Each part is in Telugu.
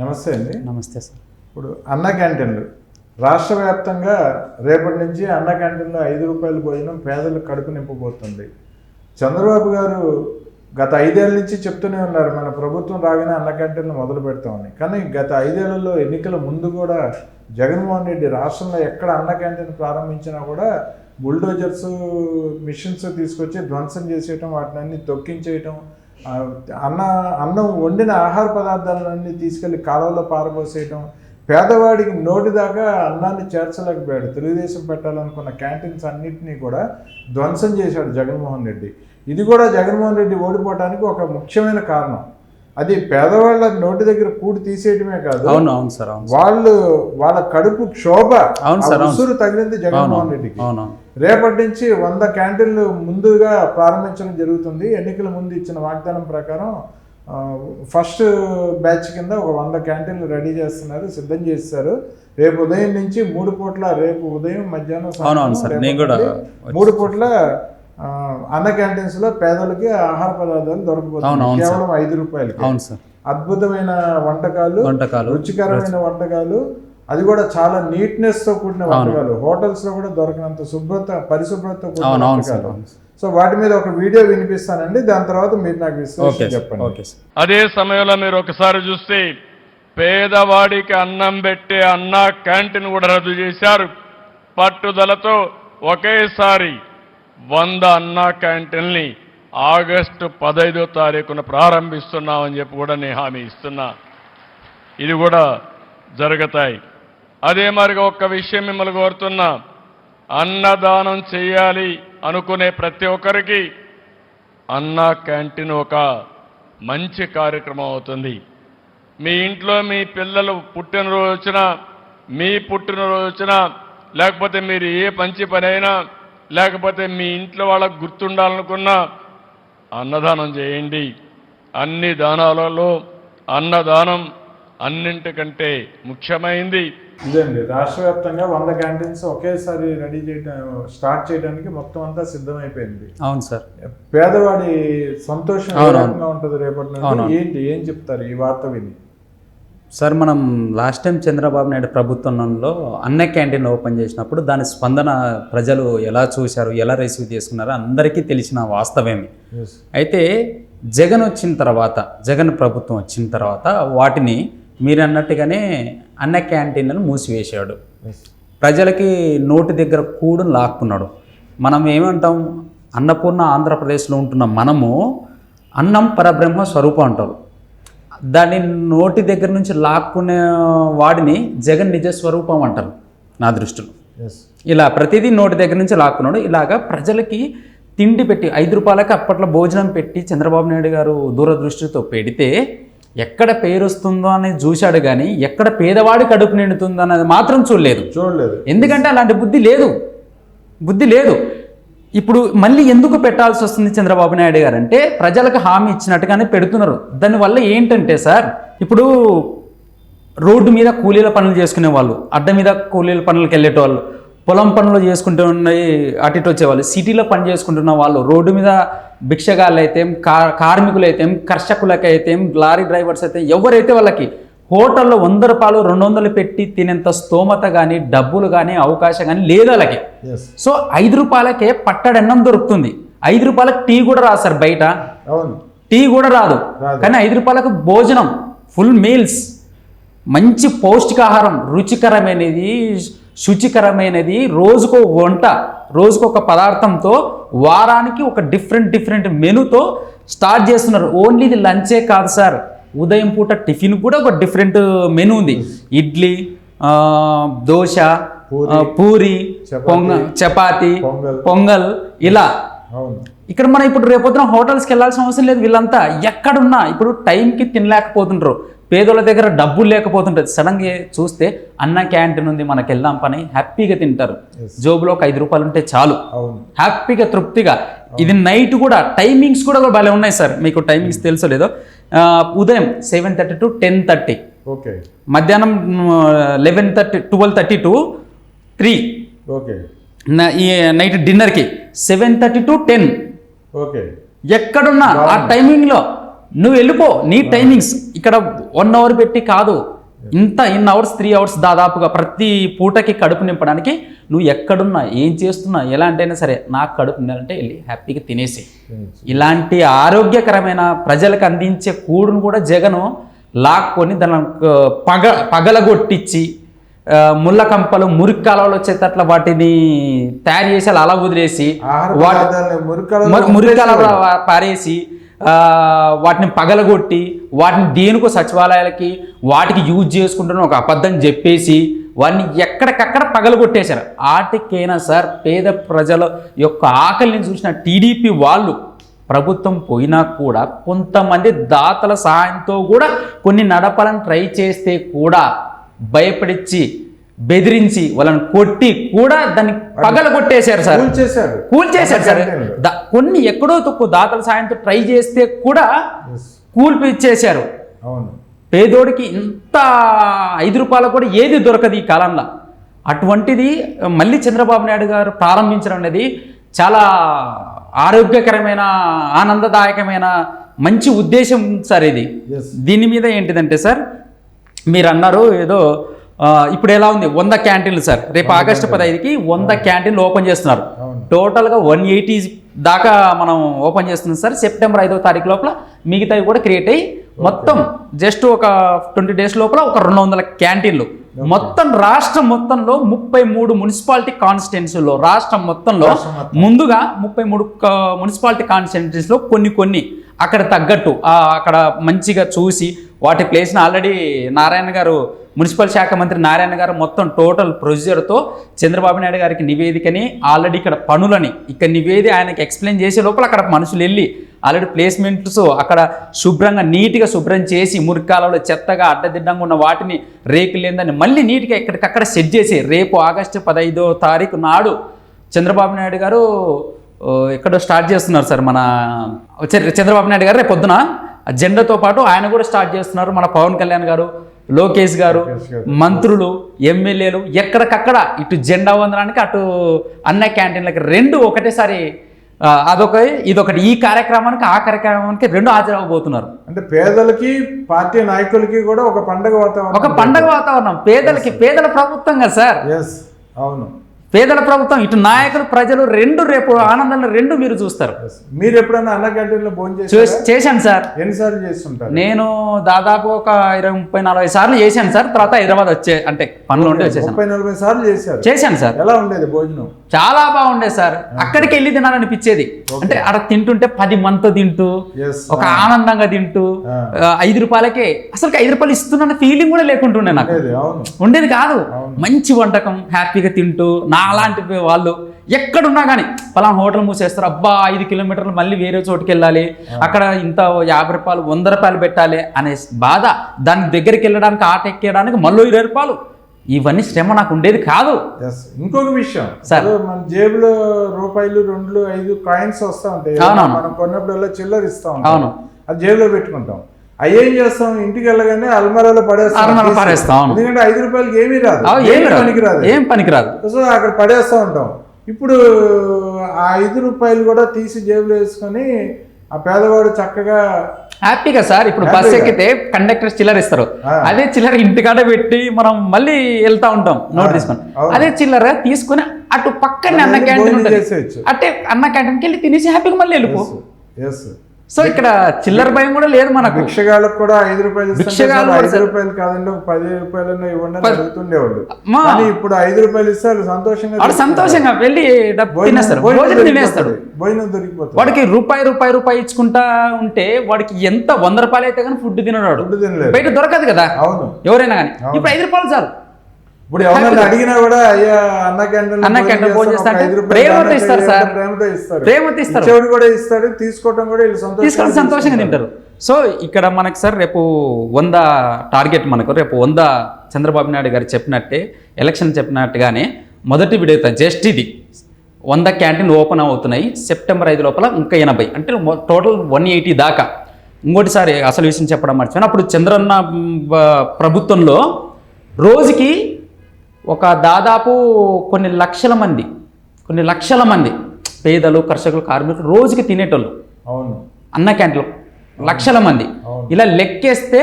నమస్తే అండి. నమస్తే సార్. ఇప్పుడు అన్న క్యాంటీన్లు రాష్ట్ర వ్యాప్తంగా రేపటి నుంచి అన్న క్యాంటీన్లో ఐదు రూపాయల భోజనం పేదలు కడుపు నింపబోతుంది. చంద్రబాబు గారు గత ఐదేళ్ళ నుంచి చెప్తూనే ఉన్నారు మన ప్రభుత్వం రాగానే అన్న క్యాంటీన్లు మొదలు పెడతామని. కానీ గత ఐదేళ్ళలో ఎన్నికల ముందు కూడా జగన్మోహన్ రెడ్డి రాష్ట్రంలో ఎక్కడ అన్న క్యాంటీన్ ప్రారంభించినా కూడా బుల్డోజర్స్ మిషన్స్ తీసుకొచ్చి ధ్వంసం చేసేయటం వాటిని అన్ని తొక్కించేయటం అన్న అన్నం వండిన ఆహార పదార్థాలన్నీ తీసుకెళ్ళి కాలువలో పారబోసేయటం పేదవాడికి నోటి దాకా అన్నాన్ని చేర్చలేకపోయాడు. తెలుగుదేశం పెట్టాలనుకున్న క్యాంటీన్స్ అన్నింటినీ కూడా ధ్వంసం చేశాడు జగన్మోహన్ రెడ్డి. ఇది కూడా జగన్మోహన్ రెడ్డి ఓడిపోవడానికి ఒక ముఖ్యమైన కారణం. అది పేదవాళ్ళ నోటి దగ్గర కూడి తీసేయటమే కాదు అవును అవును సార్ వాళ్ళు వాళ్ళ కడుపు క్షోభ అవును సార్, తగిలింది జగన్మోహన్ రెడ్డికి. అవును. రేపటి నుంచి వంద క్యాంటీన్లు ముందుగా ప్రారంభించడం జరుగుతుంది. ఎన్నికల ముందు ఇచ్చిన వాగ్దానం ప్రకారం ఫస్ట్ బ్యాచ్ కింద ఒక వంద క్యాంటీన్లు రెడీ చేస్తున్నారు సిద్ధం చేస్తారు రేపు ఉదయం నుంచి మూడు పూట్ల రేపు ఉదయం మధ్యాహ్నం మూడు పూట్ల అన్న క్యాంటీన్స్లో పేదలకి ఆహార పదార్థాలు దొరకబోతున్నాయి. కేవలం ఐదు రూపాయలకి. అద్భుతమైన వంటకాలు వంటకాలు రుచికరమైన వంటకాలు అది కూడా చాలా నీట్నెస్తో కూడిన వంటకాలు. హోటల్స్లో కూడా దొరకనంత శుభ్రత పరిశుభ్రతతో కూడిన వంటకాలు. సో వాటి మీద ఒక వీడియో వినిపిస్తానండి. దాని తర్వాత మీరు నాకు విశ్లేషణ చెప్పండి. అదే సమయంలో మీరు ఒకసారి చూస్తే పేదవాడికి అన్నం పెట్టే అన్న క్యాంటీన్ కూడా రద్దు చేశారు. పట్టుదలతో ఒకేసారి వంద అన్న క్యాంటీన్ని ఆగస్టు పదైదో తారీఖున ప్రారంభిస్తున్నామని చెప్పి కూడా నేను హామీ ఇస్తున్నా. ఇది కూడా జరుగుతాయి. అదే మరిగా ఒక్క విషయం మిమ్మల్ని కోరుతున్నా. అన్నదానం చేయాలి అనుకునే ప్రతి ఒక్కరికి అన్న క్యాంటీన్ ఒక మంచి కార్యక్రమం అవుతుంది. మీ ఇంట్లో మీ పిల్లలు పుట్టినరోజు వచ్చినా మీ పుట్టినరోజు వచ్చినా లేకపోతే మీరు ఏ మంచి పని అయినా లేకపోతే మీ ఇంట్లో వాళ్ళకు గుర్తుండాలనుకున్నా అన్నదానం చేయండి. అన్ని దానాలలో అన్నదానం అన్నింటికంటే ముఖ్యమైంది. ఇదండి. రాష్ట్ర వ్యాప్తంగా వంద క్యాంటీన్స్ ఒకేసారి రెడీ చేయడం స్టార్ట్ చేయడానికి మొత్తం అంతా సిద్ధమైపోయింది. అవును సార్. పేదవాడి సంతోషం ఉంటుంది రేపటి. ఏంటి ఏం చెప్తారు ఈ వార్త విని? సార్ మనం లాస్ట్ టైం చంద్రబాబు నాయుడు ప్రభుత్వంలో అన్న క్యాంటీన్ ఓపెన్ చేసినప్పుడు దాని స్పందన ప్రజలు ఎలా చూశారు ఎలా రిసీవ్ చేసుకున్నారో అందరికీ తెలిసిన వాస్తవమే. అయితే జగన్ వచ్చిన తర్వాత జగన్ ప్రభుత్వం వచ్చిన తర్వాత వాటిని మీరు అన్నట్టుగానే అన్న క్యాంటీన్లను మూసివేశాడు. ప్రజలకి నోటి దగ్గర కూడు లాక్కున్నాడు. మనం ఏమంటాం? అన్నపూర్ణ ఆంధ్రప్రదేశ్లో ఉంటున్న మనము అన్నం పరబ్రహ్మ స్వరూపం అంటారు. దాన్ని నోటి దగ్గర నుంచి లాక్కునే వాడిని జగన్ నిజ స్వరూపం అంటారు నా దృష్టిలో. ఇలా ప్రతిదీ నోటి దగ్గర నుంచి లాక్కున్నాడు. ఇలాగా ప్రజలకి తిండి పెట్టి ఐదు రూపాయలకి అప్పట్లో భోజనం పెట్టి చంద్రబాబు నాయుడు గారు దూరదృష్టితో పెడితే ఎక్కడ పేరు వస్తుందో అనేది చూశాడు కానీ ఎక్కడ పేదవాడి కడుపు నిండుతుందో అనేది మాత్రం చూడలేదు. చూడలేదు. ఎందుకంటే అలాంటి బుద్ధి లేదు. బుద్ధి లేదు. ఇప్పుడు మళ్ళీ ఎందుకు పెట్టాల్సి వస్తుంది చంద్రబాబు నాయుడు గారు అంటే ప్రజలకు హామీ ఇచ్చినట్టుగానే పెడుతున్నారు. దానివల్ల ఏంటంటే సార్ ఇప్పుడు రోడ్డు మీద కూలీల పనులు చేసుకునే వాళ్ళు అడ్డ మీద కూలీల పనులకు వెళ్ళేటోళ్ళు పొలం పనులు చేసుకుంటూ ఉన్నాయి అటు ఇటు వచ్చేవాళ్ళు సిటీలో పని చేసుకుంటున్న వాళ్ళు రోడ్డు మీద భిక్షగాళ్ళు అయితే కార్ కార్మికులు అయితే కర్షకులకి అయితే లారీ డ్రైవర్స్ అయితే ఎవరైతే వాళ్ళకి హోటల్లో వంద రూపాయలు రెండు వందలు పెట్టి తినేంత స్తోమత కానీ డబ్బులు కానీ అవకాశం కానీ లేదు వాళ్ళకి. సో ఐదు రూపాయలకే పట్టడన్నం దొరుకుతుంది. ఐదు రూపాయలకు టీ కూడా రాదు సార్ బయట. టీ కూడా రాదు. కానీ ఐదు రూపాయలకు భోజనం ఫుల్ మీల్స్. మంచి పౌష్టికాహారం రుచికరమైనది శుచికరమైనది. రోజుకో వంట రోజుకు ఒక పదార్థంతో వారానికి ఒక డిఫరెంట్ డిఫరెంట్ మెనూతో స్టార్ట్ చేస్తున్నారు. ఓన్లీ ఇది లంచే కాదు సార్. ఉదయం పూట టిఫిన్ కూడా ఒక డిఫరెంట్ మెనూ ఉంది. ఇడ్లీ దోశ పూరి, పొంగ చపాతి పొంగల్. ఇలా. ఇక్కడ మనం ఇప్పుడు రేపొద్దున హోటల్స్కి వెళ్ళాల్సిన అవసరం లేదు వీళ్ళంతా. ఎక్కడున్నా ఇప్పుడు టైంకి తినలేకపోతుంటారు పేదోళ్ళ దగ్గర డబ్బులు లేకపోతుంటుంది. సడన్గా చూస్తే అన్న క్యాంటీన్ ఉంది మనకి వెళ్దాం పని హ్యాపీగా తింటారు. జోబులో ఒక ఐదు రూపాయలు ఉంటే చాలు. హ్యాపీగా తృప్తిగా. ఇది నైట్ కూడా టైమింగ్స్ కూడా భలే ఉన్నాయి సార్. మీకు టైమింగ్స్ తెలుసో లేదో. ఉదయం seven thirty to ten thirty. Okay. మధ్యాహ్నం eleven thirty twelve thirty to three. Okay. ఈ నైట్ డిన్నర్కి seven thirty to ten. Okay. ఎక్కడున్నా ఆ టైమింగ్లో నువ్వు వెళ్ళిపో నీ టైమింగ్స్ ఇక్కడ వన్ అవర్ పెట్టి కాదు. ఇంత ఇన్ అవర్స్ త్రీ అవర్స్ దాదాపుగా ప్రతి పూటకి కడుపు నింపడానికి నువ్వు ఎక్కడున్నా ఏం చేస్తున్నా ఎలాంటైనా సరే నాకు కడుపు నిండాలంటే వెళ్ళి హ్యాపీగా తినేసి ఇలాంటి ఆరోగ్యకరమైన ప్రజలకు అందించే కూడును కూడా జగను లాక్కొని దాని పగ పగలగొట్టించి ముళ్ళ కంపలు మురికి కాలువలు వచ్చేటట్ల వాటిని తయారు చేసి అలా అలా వదిలేసి ఆహార వాటి పదార్థాలని మురికాలలో మరి మురికాల పారేసి వాటిని పగలగొట్టి వాటిని దేనికో సచివాలయాలకి వాటికి యూజ్ చేసుకుంటున్న ఒక అబద్ధం చెప్పేసి వాటిని ఎక్కడికక్కడ పగలగొట్టేశారు. వాటికైనా సార్ పేద ప్రజల యొక్క ఆకలిని చూసిన టీడీపీ వాళ్ళు ప్రభుత్వం పోయినా కూడా కొంతమంది దాతల సహాయంతో కూడా కొన్ని నడపాలని ట్రై చేస్తే కూడా భయపడిచ్చి బెదిరించి వాళ్ళని కొట్టి కూడా దాన్ని పగలగొట్టేశారు సార్. కూల్చేశారు. కూల్చేశారు సార్. కొన్ని ఎక్కడో తక్కువ దాతల సాయంతో ట్రై చేస్తే కూడా. కూల్పిచ్చేశారు. అవును. పేదోడికి ఇంత ఐదు రూపాయలు కూడా ఏది దొరకదు ఈ కాలంలో. అటువంటిది మళ్ళీ చంద్రబాబు నాయుడు గారు ప్రారంభించడం అనేది చాలా ఆరోగ్యకరమైన ఆనందదాయకమైన మంచి ఉద్దేశం సార్ ఇది. దీని మీద ఏంటిదంటే సార్ మీరు అన్నారు ఏదో ఇప్పుడు ఎలా ఉంది? వంద క్యాంటీన్లు సార్. రేపు ఆగస్టు పదహైదుకి వంద క్యాంటీన్లు ఓపెన్ చేస్తున్నారు. టోటల్గా వన్ ఎయిటీ దాకా మనం ఓపెన్ చేస్తున్నాం సార్. సెప్టెంబర్ ఐదో తారీఖు లోపల మిగతావి కూడా క్రియేట్ అయ్యి మొత్తం జస్ట్ ఒక ట్వంటీ డేస్ లోపల ఒక రెండు వందల క్యాంటీన్లు. మొత్తం రాష్ట్రం మొత్తంలో ముప్పై మూడు మున్సిపాలిటీ కాన్స్టిట్యున్సీలో రాష్ట్రం మొత్తంలో. ముందుగా ముప్పై మూడు మున్సిపాలిటీ కాన్స్టిట్యున్సీస్లో కొన్ని కొన్ని అక్కడ తగ్గట్టు అక్కడ మంచిగా చూసి వాటి ప్లేస్ని ఆల్రెడీ నారాయణ గారు మున్సిపల్ శాఖ మంత్రి నారాయణ గారు మొత్తం టోటల్ ప్రొసీజర్తో చంద్రబాబు నాయుడు గారికి నివేదికని ఆల్రెడీ ఇక్కడ పనులని ఇక్కడ నివేది ఆయనకి ఎక్స్ప్లెయిన్ చేసే లోపల అక్కడ మనుషులు వెళ్ళి ఆల్రెడీ ప్లేస్మెంట్స్ అక్కడ శుభ్రంగా నీట్గా శుభ్రం చేసి మురికాలలో చెత్తగా అడ్డదిడ్డంగా ఉన్న వాటిని రేకు లేదని మళ్ళీ నీట్గా ఎక్కడికక్కడ సెట్ చేసి రేపు ఆగస్టు పదహైదో తారీఖు నాడు చంద్రబాబు నాయుడు గారు ఎక్కడో స్టార్ట్ చేస్తున్నారు సార్ మన చంద్రబాబు నాయుడు గారు రేపు పొద్దున జెండాతో పాటు ఆయన కూడా స్టార్ట్ చేస్తున్నారు మన పవన్ కళ్యాణ్ గారు లోకేష్ గారు. మంత్రులు ఎమ్మెల్యేలు ఎక్కడికక్కడ ఇటు జెండా వందనానికి అటు అన్న క్యాంటీన్లకి రెండు ఒకటేసారి అదొక ఇదొకటి. ఈ కార్యక్రమానికి ఆ కార్యక్రమానికి రెండు హాజరవబోతున్నారు అంటే పేదలకి పార్టీ నాయకులకి కూడా ఒక పండగ వాతావరణం ఒక పండగ వాతావరణం. పేదలకి పేదల ప్రభుత్వం కదా సార్. ఎస్ అవును. పేదల ప్రభుత్వం ఇటు నాయకులు ప్రజలు రెండు రేపు ఆనందంలో రెండు మీరు చూస్తారు. మీరు ఎప్పుడైనా అన్న క్యాంటీన్లో భోజనం చేశాను సార్. ఎన్నిసార్లు చేస్తుంటారు? నేను దాదాపు ఒక ఇరవై ముప్పై నలభై సార్లు చేశాను సార్. తర్వాత హైదరాబాద్ వచ్చే అంటే పనులు ఉంటే వచ్చేసాను. ముప్పై నలభై సార్లు చేశారు. చేశాను సార్. ఎలా ఉండేది భోజనం? చాలా బాగుండే సార్. అక్కడికి వెళ్ళి తినాలనిపించేది. అంటే అక్కడ తింటుంటే పది మందితో తింటూ ఒక ఆనందంగా తింటూ ఐదు రూపాయలకే అసలు ఐదు రూపాయలు ఇస్తున్న ఫీలింగ్ కూడా లేకుంటుండే నాకు. ఉండేది కాదు. మంచి వంటకం హ్యాపీగా తింటూ నా అలాంటి వాళ్ళు ఎక్కడున్నా కానీ పలానా హోటల్ మూసేస్తారు అబ్బా ఐదు కిలోమీటర్లు మళ్ళీ వేరే చోటుకి వెళ్ళాలి అక్కడ ఇంత యాభై రూపాయలు వంద రూపాయలు పెట్టాలి అనే బాధ దాని దగ్గరికి వెళ్ళడానికి ఆట ఎక్కేయడానికి మళ్ళీ ఇరవై రూపాయలు. ఇవన్నీ శ్రమ నాకు ఉండేది కాదు. ఇంకొక విషయం. సార్. మన జేబులో రూపాయలు రెండు ఐదు కాయిన్స్ వస్తా ఉంటాయి. మనం కొన్నప్పుడల్లా చిల్లర ఇస్తా ఉంటాం. అవును. అది జేబులో పెట్టుకుంటాం. అవి ఏం చేస్తాం? ఇంటికి వెళ్ళగానే అల్మారాలో పడేస్తాం. అల్మారాలో. పడేస్తాం. ఎందుకంటే ఐదు రూపాయలకి ఏమీ రాదు. ఏమి రాదు. పనికి రాదు ఏం పనికిరాదు. సో అక్కడ పడేస్తూ ఉంటాం. ఇప్పుడు ఆ ఐదు రూపాయలు కూడా తీసి జేబులో వేసుకొని ఆ పేదవాడు చక్కగా హ్యాపీగా సార్ ఇప్పుడు బస్. ఎక్కితే కండక్టర్ చిల్లర ఇస్తారు. అదే చిల్లర ఇంటికాడ పెట్టి మనం మళ్ళీ వెళ్తా ఉంటాం నోట్ తీసుకొని. అదే చిల్లర తీసుకొని అటు పక్కనే అన్న క్యాంటీన్ ఉంటుంది. అంటే అన్న క్యాంటీన్కి వెళ్ళి తినేసి హ్యాపీగా మళ్ళీ వెళ్ళిపో సో ఇక్కడ చిల్లర భయం కూడా లేదు మనకు. భిక్షగాళ్ళకు కూడా ఐదు రూపాయలు భిక్షగాళ్ళు ఐదు. రూపాయలు కాదండి పది రూపాయలు ఇవ్వండి అడుగుతుండేవాళ్ళు. మా- కానీ ఇప్పుడు ఐదు రూపాయలు ఇస్తే వాళ్ళు సంతోషంగా వాడు సంతోషంగా వెళ్ళి తినేస్తారు. భోజనం తినేస్తాడు. భోజనం దొరికిపోతుంది. వాడికి రూపాయి రూపాయి రూపాయి ఇచ్చుకుంటా ఉంటే వాడికి ఎంత వంద రూపాయలు అయితే కానీ ఫుడ్ తినడు వాడు. ఫుడ్ తినలేదు. బయట దొరకదు కదా. అవును. ఎవరైనా కానీ ఇప్పుడు ఐదు రూపాయలు చాలు. ఇప్పుడు ఎవరైనా అడిగినా కూడా అయ్యా అన్న క్యాంటీన్ అన్న క్యాంటీన్ భోజనం చేస్తా అంటే ప్రేమతో ఇస్తారు సార్. ప్రేమతో ఇస్తారు. ప్రేమతో ఇస్తారు. ఇచ్చేవాడు కూడా ఇస్తాడు తీసుకోవడం కూడా వీళ్ళు తీసుకొని సంతోషంగా తింటారు. సో ఇక్కడ మనకి సార్ రేపు వంద టార్గెట్ మనకు రేపు వంద చంద్రబాబు నాయుడు గారు చెప్పినట్టే ఎలక్షన్ చెప్పినట్టుగానే మొదటి విడత జస్ట్ ఇది. వంద క్యాంటీన్ ఓపెన్ అవుతున్నాయి సెప్టెంబర్ ఐదు లోపల ఇంకా ఎనభై. అంటే టోటల్ వన్ ఎయిటీ దాకా. ఇంకోటిసారి అసలు విషయం చెప్పడం మర్చిపోయాను. అప్పుడు చంద్రన్న ప్రభుత్వంలో రోజుకి ఒక దాదాపు కొన్ని లక్షల మంది కొన్ని లక్షల మంది పేదలు కర్షకులు కార్మికులు రోజుకి తినేటోళ్ళు. అవును. అన్న క్యాంటీన్లో లక్షల మంది. ఇలా లెక్కేస్తే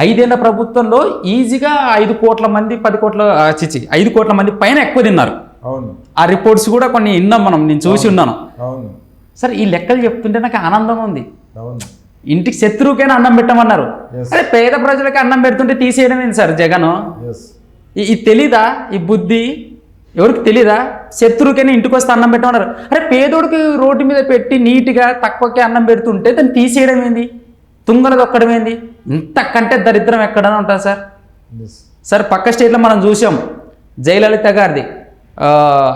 ఐదేళ్ళ ప్రభుత్వంలో ఈజీగా ఐదు కోట్ల మంది పది కోట్ల ఆ, చిచి ఐదు కోట్ల మంది పైన ఎక్కువ తిన్నారు. ఆ రిపోర్ట్స్ కూడా కొన్ని విన్నాం మనం నేను చూసి ఉన్నాను. సార్ ఈ లెక్కలు చెప్తుంటే నాకు ఆనందంగా ఉంది. ఇంటికి శత్రువుకైనా అన్నం పెట్టమన్నారు. అరే పేద ప్రజలకి అన్నం పెడుతుంటే తీసేయడం సార్ జగన్? ఇది తెలీదా? ఈ బుద్ధి? ఎవరికి తెలీదా? శత్రువుకైనా ఇంటికి వస్తే అన్నం పెట్టమన్నారు. అరే పేదోడికి రోడ్డు మీద పెట్టి నీట్గా తక్కువకే అన్నం పెడుతుంటే దాన్ని తీసేయడం ఏంది? తుంగలు దొక్కడం ఏంది? ఇంతకంటే దరిద్రం ఎక్కడైనా ఉంటుంది సార్? సార్ పక్క స్టేట్లో మనం చూసాం. జయలలిత గారిది.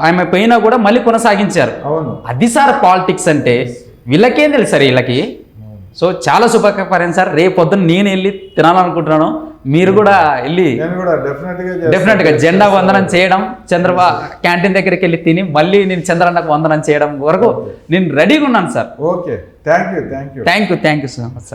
ఆమె పోయినా కూడా మళ్ళీ కొనసాగించారు. అది సార్ పాలిటిక్స్ అంటే వీళ్ళకేం తెలుసు సార్ వీళ్ళకి? సో చాలా శుభకరం సార్. రేపు పొద్దున్న నేను వెళ్ళి తినాలనుకుంటున్నాను. మీరు కూడా వెళ్ళి డెఫినెట్గా జెండా వందనం చేయడం చంద్రబాబు క్యాంటీన్ దగ్గరికి వెళ్ళి తిని మళ్ళీ నేను చంద్రన్నకు వందనం చేయడం వరకు నేను రెడీగా ఉన్నాను sir okay thank you thank you thank you thank you so much sir